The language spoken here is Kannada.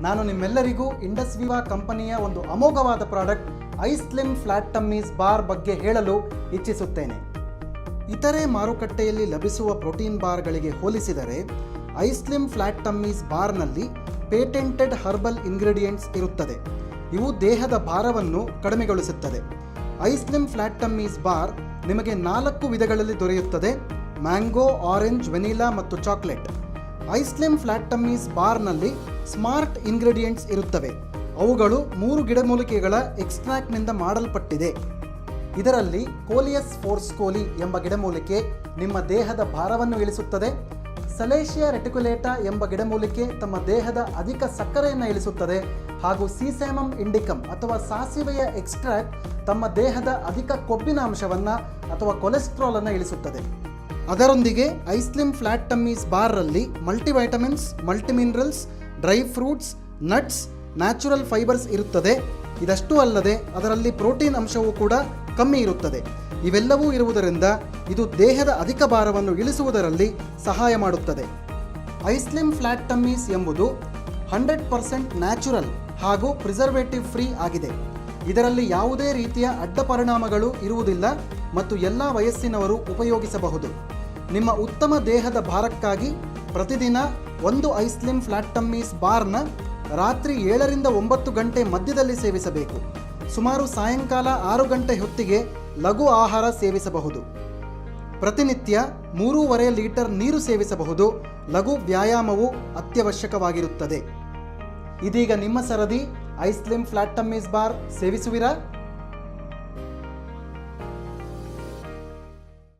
ನಾನು ನಿಮ್ಮೆಲ್ಲರಿಗೂ ಇಂಡಸ್ ವಿವಾ ಕಂಪನಿಯ ಒಂದು ಅಮೋಘವಾದ product iSlim Flat Tummies bar ಬಗ್ಗೆ ಹೇಳಲು ಇಚ್ಛಿಸುತ್ತೇನೆ. ಇತರೆ ಮಾರುಕಟ್ಟೆಯಲ್ಲಿ ಲಭಿಸುವ ಪ್ರೋಟೀನ್ ಬಾರ್ಗಳಿಗೆ ಹೋಲಿಸಿದರೆ, ಐಸ್ಲಿಮ್ ಫ್ಲಾಟ್ ಟಮ್ಮೀಸ್ ಬಾರ್ನಲ್ಲಿ ಪೇಟೆಂಟೆಡ್ ಹರ್ಬಲ್ ಇಂಗ್ರೀಡಿಯೆಂಟ್ಸ್ ಇರುತ್ತದೆ. ಇವು ದೇಹದ ಭಾರವನ್ನು ಕಡಿಮೆಗೊಳಿಸುತ್ತದೆ. ಐಸ್ಲಿಮ್ ಫ್ಲಾಟ್ ಟಮ್ಮೀಸ್ ಬಾರ್ ನಿಮಗೆ ನಾಲ್ಕು ವಿಧಗಳಲ್ಲಿ ದೊರೆಯುತ್ತದೆ, ಮ್ಯಾಂಗೋ, ಆರೆಂಜ್, ವೆನಿಲಾ ಮತ್ತು ಚಾಕ್ಲೇಟ್. ಐಸ್ಲಿಮ್ ಫ್ಲಾಟ್ ಟಮ್ಮೀಸ್ ಬಾರ್ನಲ್ಲಿ ಸ್ಮಾರ್ಟ್ ಇಂಗ್ರೀಡಿಯೆಂಟ್ಸ್ ಇರುತ್ತವೆ. ಅವುಗಳು ಮೂರು ಗಿಡಮೂಲಿಕೆಗಳ ಎಕ್ಸ್ಟ್ರಾಕ್ಟ್ನಿಂದ ಮಾಡಲ್ಪಟ್ಟಿದೆ. ಇದರಲ್ಲಿ ಕೋಲಿಯಸ್ ಫೋರ್ಸ್ ಕೋಲಿ ಎಂಬ ಗಿಡಮೂಲಿಕೆ ನಿಮ್ಮ ದೇಹದ ಭಾರವನ್ನು ಇಳಿಸುತ್ತದೆ. ಸಲೇಷಿಯಾ ರೆಟಿಕ್ಯುಲೇಟಾ ಎಂಬ ಗಿಡಮೂಲಿಕೆ ತಮ್ಮ ದೇಹದ ಅಧಿಕ ಸಕ್ಕರೆಯನ್ನು ಇಳಿಸುತ್ತದೆ. ಹಾಗೂ ಸೀಸೆಮಮ್ ಇಂಡಿಕಮ್ ಅಥವಾ ಸಾಸಿವೆಯ ಎಕ್ಸ್ಟ್ರಾಕ್ಟ್ ತಮ್ಮ ದೇಹದ ಅಧಿಕ ಕೊಬ್ಬಿನ ಅಂಶವನ್ನು ಅಥವಾ ಕೊಲೆಸ್ಟ್ರಾಲನ್ನು ಇಳಿಸುತ್ತದೆ. ಅದರೊಂದಿಗೆ iSlim flat ಟಮ್ಮೀಸ್ ಬಾರಲ್ಲಿ multivitamins multiminerals dry fruits nuts natural fibres ಇರುತ್ತದೆ. ಇದಷ್ಟೂ ಅಲ್ಲದೆ ಅದರಲ್ಲಿ ಪ್ರೋಟೀನ್ ಅಂಶವೂ ಕೂಡ ಕಮ್ಮಿ ಇರುತ್ತದೆ. ಇವೆಲ್ಲವೂ ಇರುವುದರಿಂದ ಇದು ದೇಹದ ಅಧಿಕ ಭಾರವನ್ನು ಇಳಿಸುವುದರಲ್ಲಿ ಸಹಾಯ ಮಾಡುತ್ತದೆ. ಐಸ್ಲಿಮ್ ಫ್ಲಾಟ್ ಟಮ್ಮೀಸ್ ಎಂಬುದು ಹಂಡ್ರೆಡ್ ಪರ್ಸೆಂಟ್ ನ್ಯಾಚುರಲ್ ಹಾಗೂ ಪ್ರಿಸರ್ವೇಟಿವ್ ಫ್ರೀ ಆಗಿದೆ. ಇದರಲ್ಲಿ ಯಾವುದೇ ರೀತಿಯ ಅಡ್ಡ ಪರಿಣಾಮಗಳು ಇರುವುದಿಲ್ಲ ಮತ್ತು ಎಲ್ಲ ವಯಸ್ಸಿನವರು ಉಪಯೋಗಿಸಬಹುದು. ನಿಮ್ಮ ಉತ್ತಮ ದೇಹದ ಭಾರಕ್ಕಾಗಿ ಪ್ರತಿದಿನ ಒಂದು ಐಸ್ಲಿಮ್ ಫ್ಲಾಟಮ್ಮೀಸ್ ಬಾರ್ನ ರಾತ್ರಿ ಏಳರಿಂದ ಒಂಬತ್ತು ಗಂಟೆ ಮಧ್ಯದಲ್ಲಿ ಸೇವಿಸಬೇಕು. ಸುಮಾರು ಸಾಯಂಕಾಲ ಆರು ಗಂಟೆ ಹೊತ್ತಿಗೆ ಲಘು ಆಹಾರ ಸೇವಿಸಬಹುದು. ಪ್ರತಿನಿತ್ಯ ಮೂರೂವರೆ ಲೀಟರ್ ನೀರು ಸೇವಿಸಬಹುದು. ಲಘು ವ್ಯಾಯಾಮವು ಅತ್ಯವಶ್ಯಕವಾಗಿರುತ್ತದೆ. ಇದೀಗ ನಿಮ್ಮ ಸರದಿ ಐಸ್ಲಿಮ್ ಫ್ಲಾಟ್ ಟಮ್ಮೀಸ್ ಬಾರ್ ಸೇವಿಸುವಿರಾ